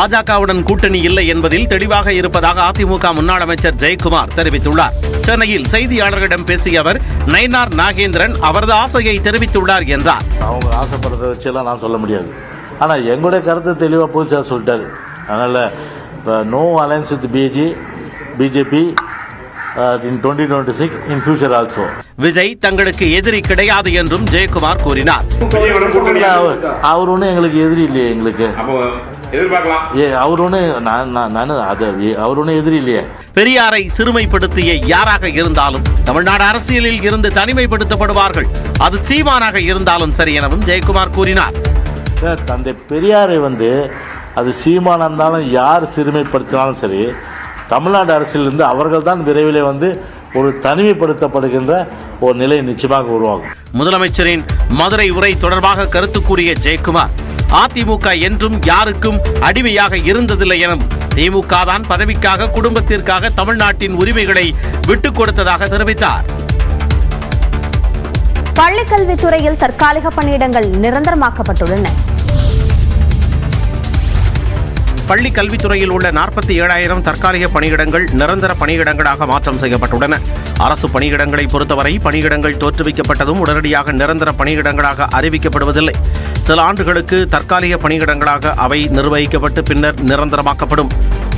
பாஜகவுடன் கூட்டணி இல்லை என்பதில் தெளிவாக இருப்பதாக அதிமுக முன்னாள் அமைச்சர் ஜெயக்குமார் தெரிவித்துள்ளார். சென்னையில் செய்தியாளர்களிடம் பேசிய அவர் நயினார் நாகேந்திரன் அவரது ஆசையை தெரிவித்துள்ளார் என்றார். அவங்க ஆசைப்படுறத வச்செல்லாம் நான் சொல்ல முடியாது. ஆனால் எங்களுடைய கருத்து தெளிவாக புதுசாக சொல்லிட்டாரு. அதனால் இப்போ no alliance with B J BJP in twenty twenty six in future also Vijay தங்களுக்கு எதிரி கிடையாது என்றும் ஜெயக்குமார் கூறினார். அவர் அவர் ஒன்றும் எங்களுக்கு எதிரி இல்லையே எங்களுக்கு. எதிர்பார்க்கலாம். ஏ அவர் ஒன்றும் நான் நான் நான் அது அவர் ஒன்றும் எதிரி இல்லையே. பெரியாரை சிறுமைப்படுத்திய யாராக இருந்தாலும் தமிழ்நாடு அரசியலில் இருந்து தனிமைப்படுத்தப்படுவார்கள். அது சீமானாக இருந்தாலும் சரி எனவும் ஜெயக்குமார் கூறினார். சார் தந்தை பெரியாரை வந்து அது சீமானா இருந்தாலும் யார் சிறுமைப்படுத்தினாலும் சரி தமிழ்நாடு அரசியலிருந்து அவர்கள் தான் விரைவில் வந்து ஒரு தனிமைப்படுத்தப்படுகின்ற ஒரு நிலை நிச்சயமாக உருவாகும் முதலமைச்சரின் மதுரை உரை தொடர்பாக கருத்து கூறிய ஜெயக்குமார் அதிமுக என்றும் யாருக்கும் அடிமையாக இருந்ததில்லை எனவும் திமுக தான் பதவிக்காக குடும்பத்திற்காக தமிழ்நாட்டின் உரிமைகளை விட்டுக் கொடுத்ததாக தெரிவித்தார். பள்ளிக்கல்வித்துறையில் தற்காலிக பணியிடங்கள் நிரந்தரமாக்கப்பட்டுள்ளன. பள்ளி கல்வித்துறையில் உள்ள நாற்பத்தி ஏழாயிரம் தற்காலிக பணியிடங்கள் நிரந்தர பணியிடங்களாக மாற்றம் செய்யப்பட்டுள்ளன. அரசு பணியிடங்களை பொறுத்தவரை பணியிடங்கள் தோற்றுவிக்கப்பட்டதும் உடனடியாக நிரந்தர பணியிடங்களாக அறிவிக்கப்படுவதில்லை. சில ஆண்டுகளுக்கு தற்காலிக பணியிடங்களாக அவை நிர்வகிக்கப்பட்டு பின்னர் நிரந்தரமாக்கப்படும்.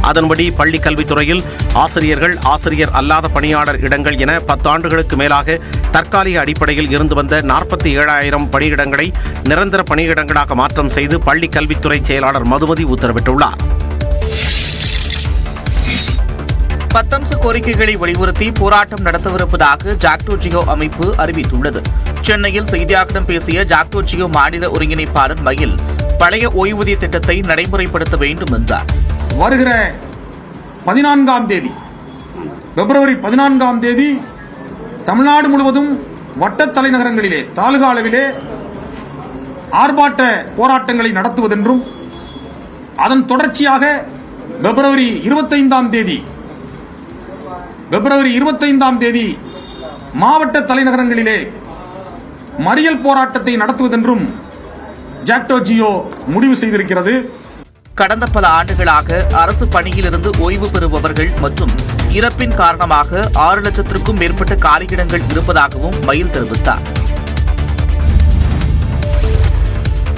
அதன்படி பள்ளி கல்வித்துறையில் ஆசிரியர்கள் ஆசிரியர் அல்லாத பணியாளர் இடங்கள் என பத்து ஆண்டுகளுக்கு மேலாக தற்காலிக அடிப்படையில் இருந்து வந்த நாற்பத்தி ஏழாயிரம் பணியிடங்களை நிரந்தர பணியிடங்களாக மாற்றம் செய்து பள்ளி கல்வித்துறை செயலாளர் மதுமதி உத்தரவிட்டுள்ளார். பத்தம்ச கோரிக்கைகளை வலியுறுத்தி போராட்டம் நடத்தவிருப்பதாக ஜாக்டோ ஜியோ அமைப்பு அறிவித்துள்ளது. சென்னையில் செய்தியாளர்களிடம் பேசிய ஜாக்டோ ஜியோ மாநில ஒருங்கிணைப்பாளர் மயில் பழைய ஓய்வூதிய திட்டத்தை நடைமுறைப்படுத்த வேண்டும் என்றார். வருகிற பதினான்காம் தேதி பிப்ரவரி பதினான்காம் தேதி தமிழ்நாடு முழுவதும் வட்ட தலைநகரங்களிலே தாலுகா அளவிலே ஆர்ப்பாட்ட போராட்டங்களை நடத்துவதென்றும் அதன் தொடர்ச்சியாக பிப்ரவரி இருபத்தைந்தாம் தேதி பிப்ரவரி இருபத்தைந்தாம் தேதி மாவட்ட தலைநகரங்களிலே மறியல் போராட்டத்தை நடத்துவதென்றும் ஜாக்டோ ஜியோ முடிவு செய்திருக்கிறது. கடந்த பல ஆண்டுகளாக அரசு பணியிலிருந்து ஓய்வு பெறுபவர்கள் மற்றும் இறப்பின் காரணமாக ஆறு லட்சத்திற்கும் மேற்பட்ட காலியிடங்கள் இருப்பதாகவும் மயில் தெரிவித்தார்.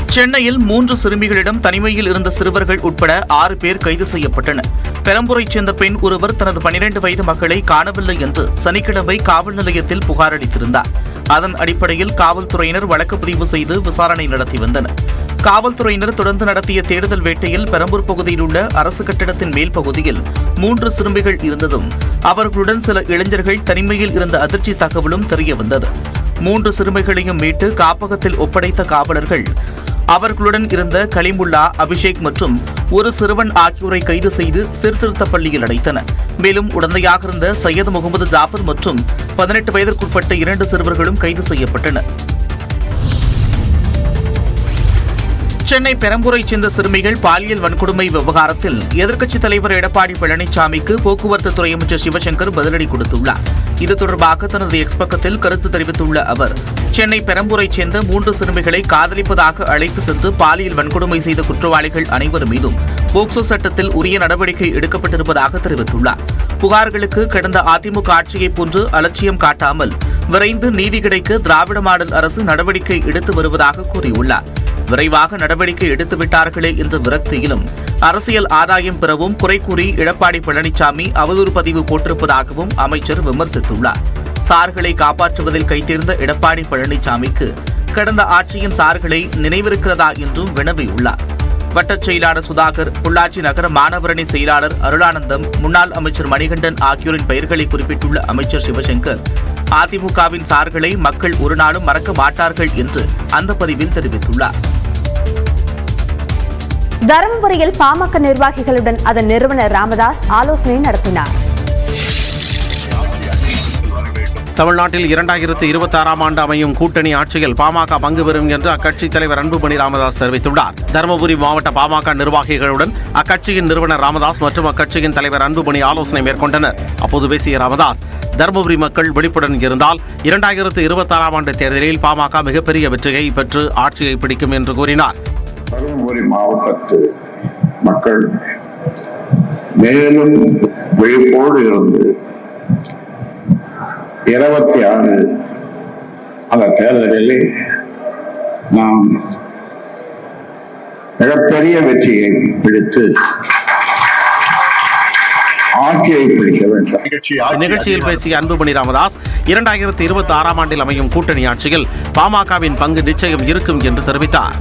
சென்னையில் மூன்று சிறுமிகளிடம் தனிமையில் இருந்த சிறுவர்கள் உட்பட ஆறு பேர் கைது செய்யப்பட்டனர். பெரம்பூரைச் சேர்ந்த பெண் ஒருவர் தனது பனிரெண்டு வயது மகளை காணவில்லை என்று சனிக்கிழமை காவல் நிலையத்தில் புகார் அளித்திருந்தார். அதன் அடிப்படையில் காவல்துறையினர் வழக்கு பதிவு செய்து விசாரணை நடத்தி வந்தனர். காவல்துறையினர் தொடர்ந்து நடத்திய தேடுதல் வேட்டையில் பெரம்பூர் பகுதியில் உள்ள அரசு கட்டிடத்தின் மேல் பகுதியில் மூன்று சிறுமிகள் இருந்ததும் அவர்களுடன் சில இளைஞர்கள் தனிமையில் இருந்த அதிர்ச்சி தகவலும் தெரியவந்தது. மூன்று சிறுமிகளையும் மீட்டு காப்பகத்தில் ஒப்படைத்த காவலர்கள் அவர்களுடன் இருந்த கலிமுல்லா அபிஷேக் மற்றும் ஒரு சிறுவன் ஆகியோரை கைது செய்து சீர்திருத்த பள்ளியில் அடைத்தனர் மேலும் உடந்தையாக இருந்த சையது முகமது ஜாஃபர் மற்றும் பதினெட்டு வயதிற்குட்பட்ட இரண்டு சிறுவர்களும் கைது செய்யப்பட்டனர். சென்னை பெரம்பூரைச் சேர்ந்த சிறுமிகள் பாலியல் வன்கொடுமை விவகாரத்தில் எதிர்க்கட்சித் தலைவர் எடப்பாடி பழனிசாமிக்கு போக்குவரத்து துறை அமைச்சர் சிவசங்கர் பதிலடி கொடுத்துள்ளார். இது தொடர்பாக தனது எக்ஸ் பக்கத்தில் கருத்து தெரிவித்துள்ள அவர் சென்னை பெரம்பூரைச் சேர்ந்த மூன்று சிறுமிகளை காதலிப்பதாக அழைத்து சென்று பாலியல் வன்கொடுமை செய்த குற்றவாளிகள் அனைவர் மீதும் போக்சோ சட்டத்தில் உரிய நடவடிக்கை எடுக்கப்பட்டிருப்பதாக தெரிவித்துள்ளார். புகார்களுக்கு கடந்த அதிமுக ஆட்சியைப் போன்று அலட்சியம் காட்டாமல் விரைந்து நீதி கிடைக்க திராவிட மாடல் அரசு நடவடிக்கை எடுத்து வருவதாக கூறியுள்ளார். விரைவாக நடவடிக்கை எடுத்து விட்டார்களே என்ற விரக்தியிலும் அரசியல் ஆதாயம் பெறவும் குறை கூறி எடப்பாடி பழனிசாமி அவதூறு பதிவு போட்டிருப்பதாகவும் அமைச்சர் விமர்சித்துள்ளார். சார்களை காப்பாற்றுவதில் கைத்தேர்ந்த எடப்பாடி பழனிசாமிக்கு கடந்த ஆட்சியின் சார்களை நினைவிருக்கிறதா என்றும் வினவியுள்ளார். வட்டச் செயலாளர் சுதாகர் பொள்ளாச்சி நகர மாணவரணி செயலாளர் அருளானந்தம் முன்னாள் அமைச்சர் மணிகண்டன் ஆகியோரின் பெயர்களை குறிப்பிட்டுள்ள அமைச்சர் சிவசங்கர் அதிமுகவின் சார்களை மக்கள் ஒரு நாளும் மறக்க மாட்டார்கள் என்று அந்த பதிவில் தெரிவித்துள்ளார். தருமபுரியில் பாமக நிர்வாகிகளுடன் அதன் நிறுவனர் ராமதாஸ் ஆலோசனை நடத்தினார். தமிழ்நாட்டில் இரண்டாயிரத்து இருபத்தி ஆறாம் ஆண்டு அமையும் கூட்டணி ஆட்சியில் பாமக பங்கு பெறும் என்று அக்கட்சி தலைவர் அன்புமணி ராமதாஸ் தெரிவித்துள்ளார். தருமபுரி மாவட்ட பாமக நிர்வாகிகளுடன் அக்கட்சியின் நிறுவனர் ராமதாஸ் மற்றும் அக்கட்சியின் தலைவர் அன்புமணி ஆலோசனை மேற்கொண்டனர். அப்போது பேசிய ராமதாஸ் தருமபுரி மக்கள் விழிப்புடன் இருந்தால் இரண்டாயிரத்து இருபத்தாறாம் ஆண்டு தேர்தலில் பாமக மிகப்பெரிய வெற்றியை பெற்று ஆட்சியை பிடிக்கும் என்று கூறினார். தருமபுரி மாவட்டத்து மக்கள் மேலும் விழிப்போடு இருந்து இருபத்தி ஆறு அந்த தேர்தலில் நாம் மிகப்பெரிய வெற்றியை பிடித்து ஆட்சியை பிடிக்க வேண்டும். இந்நிகழ்ச்சியில் பேசிய அன்புமணி ராமதாஸ் இரண்டாயிரத்தி இருபத்தி ஆறாம் ஆண்டில் அமையும் கூட்டணி ஆட்சியில் பாமகவின் பங்கு நிச்சயம் இருக்கும் என்று தெரிவித்தார்.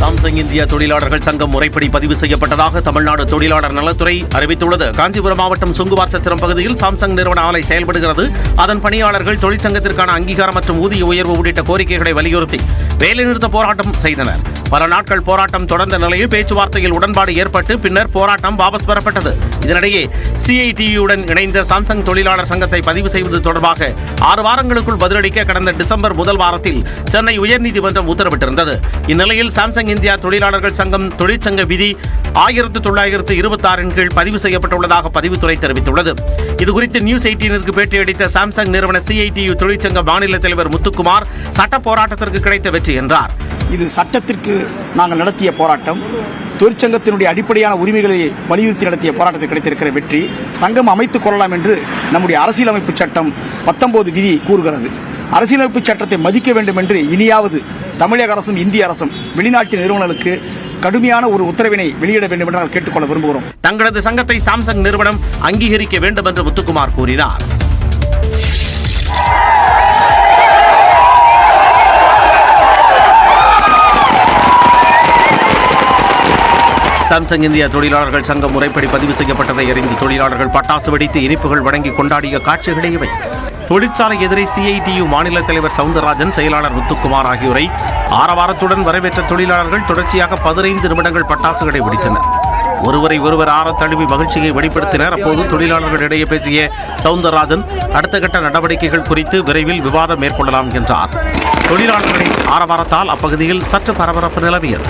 சாம்சங் இந்தியா தொழிலாளர்கள் சங்கம் முறைப்படி பதிவு செய்யப்பட்டதாக தமிழ்நாடு தொழிலாளர் நலத்துறை அறிவித்துள்ளது. காஞ்சிபுரம் மாவட்டம் சுங்குவார்த்தத்திரம் பகுதியில் சாம்சங் நிறுவன ஆலை செயல்படுகிறது. அதன் பணியாளர்கள் தொழிற்சங்கத்திற்கான அங்கீகாரம் மற்றும் ஊதிய உயர்வு உள்ளிட்ட கோரிக்கைகளை வலியுறுத்தி வேலைநிறுத்த போராட்டம் செய்தனர். பல நாட்கள் போராட்டம் தொடர்ந்த நிலையில் பேச்சுவார்த்தையில் உடன்பாடு ஏற்பட்டு பின்னர் போராட்டம் வாபஸ் பெறப்பட்டது. இதனிடையே சிஐடியுடன் இணைந்த சாம்சங் தொழிலாளர் சங்கத்தை பதிவு செய்வது தொடர்பாக ஆறு வாரங்களுக்குள் பதிலளிக்க கடந்த டிசம்பர் முதல் வாரத்தில் சென்னை உயர்நீதிமன்றம் உத்தரவிட்டிருந்தது. இந்நிலையில் சாம்சங் இந்தியா தொழிலாளர்கள் சங்கம் தொழிற்சங்க விதி ஆயிரத்து தொள்ளாயிரத்து இருபத்தாறின் கீழ் பதிவு செய்யப்பட்டுள்ளதாக பதிவுத்துறை தெரிவித்துள்ளது. இதுகுறித்து நியூஸ் எயிட்டீனிற்கு பேட்டியளித்த சாம்சங் நிறுவன சிஐடியு தொழிற்சங்க மாநில தலைவர் முத்துக்குமார் சட்ட போராட்டத்திற்கு கிடைத்த வெற்றி என்றார். இது சட்டத்திற்கு நாங்கள் நடத்திய போராட்டம். தொழிற்சங்கத்தினுடைய அடிப்படையான உரிமைகளை வலியுறுத்தி நடத்திய போராட்டத்தில் கிடைத்திருக்கிற வெற்றி. சங்கம் அமைத்துக் கொள்ளலாம் என்று நம்முடைய அரசியலமைப்பு சட்டம் பத்தொன்பது விதி கூறுகிறது. அரசியலமைப்பு சட்டத்தை மதிக்க வேண்டும் என்று இனியாவது தமிழக அரசும் இந்திய அரசும் வெளிநாட்டு நிறுவனங்களுக்கு கடுமையான ஒரு உத்தரவினை வெளியிட வேண்டும் என்று நாங்கள் கேட்டுக்கொள்ள விரும்புகிறோம். தங்களது சங்கத்தை சாம்சங் நிறுவனம் அங்கீகரிக்க வேண்டும் என்று முத்துக்குமார் கூறினார். சாம்சங் இந்தியா தொழிலாளர்கள் சங்கம் முறைப்படி பதிவு செய்யப்பட்டதை அறிந்து தொழிலாளர்கள் பட்டாசு வெடித்து இனிப்புகள் வழங்கி கொண்டாடிய காட்சிகளே இவை. தொழிற்சாலை எதிரே சிஐடியு மாநில தலைவர் சவுந்தரராஜன் செயலாளர் முத்துக்குமார் ஆகியோரை ஆரவாரத்துடன் வரவேற்ற தொழிலாளர்கள் தொடர்ச்சியாக பதினைந்து நிமிடங்கள் பட்டாசுகளை வெடித்தனர். ஒருவரை ஒருவர் ஆற தழுவி மகிழ்ச்சியை வெளிப்படுத்தினர். அப்போது தொழிலாளர்களிடையே பேசிய சவுந்தரராஜன் அடுத்த கட்ட நடவடிக்கைகள் குறித்து விரைவில் விவாதம் மேற்கொள்ளலாம் என்றார். தொழிலாளர்களின் ஆரவாரத்தால் அப்பகுதியில் சற்று பரபரப்பு நிலவியது.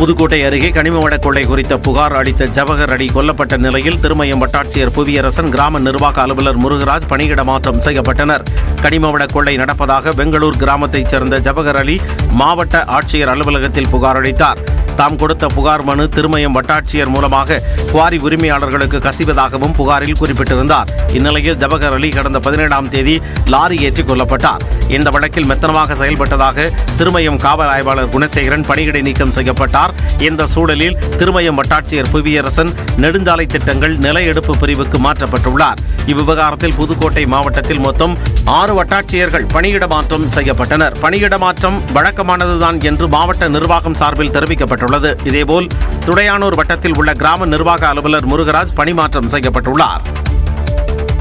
புதுக்கோட்டை அருகே கனிம கொள்ளை குறித்த புகார் அளித்த ஜவஹர் அடி கொல்லப்பட்ட நிலையில் திருமயம் வட்டாட்சியர் புவியரசன் கிராம நிர்வாக அலுவலர் முருகராஜ் பணியிட மாற்றம் செய்யப்பட்டனர். கனிமவள கொள்ளை நடப்பதாக பெங்களூர் கிராமத்தைச் சேர்ந்த ஜவஹர் அலி மாவட்ட ஆட்சியர் அலுவலகத்தில் புகார் அளித்தார். தாம் கொடுத்த புகார் மனு திருமயம் வட்டாட்சியர் மூலமாக குவாரி உரிமையாளர்களுக்கு கசிவதாகவும் புகாரில் குறிப்பிட்டிருந்தார். இந்நிலையில் ஜபகர் அலி கடந்த பதினேழாம் தேதி லாரி ஏற்றிக் கொள்ளப்பட்டார் இந்த வழக்கில் மெத்தனமாக செயல்பட்டதாக திருமயம் காவல் ஆய்வாளர் குணசேகரன் பணியிடை நீக்கம் செய்யப்பட்டார். இந்த சூழலில் திருமயம் வட்டாட்சியர் புவியரசன் நெடுஞ்சாலை திட்டங்கள் நில எடுப்பு பிரிவுக்கு மாற்றப்பட்டுள்ளார். இவ்விவகாரத்தில் புதுக்கோட்டை மாவட்டத்தில் மொத்தம் ஆறு வட்டாட்சியர்கள் பணியிட மாற்றம் செய்யப்பட்டனர். பணியிட மாற்றம் வழக்கமானதுதான் என்று மாவட்ட நிர்வாகம் சார்பில் தெரிவிக்கப்பட்டுள்ளது. இதேபோல் துடையானூர் வட்டத்தில் உள்ள கிராம நிர்வாக அலுவலர் முருகராஜ் பணிமாற்றம் செய்யப்பட்டுள்ளார்.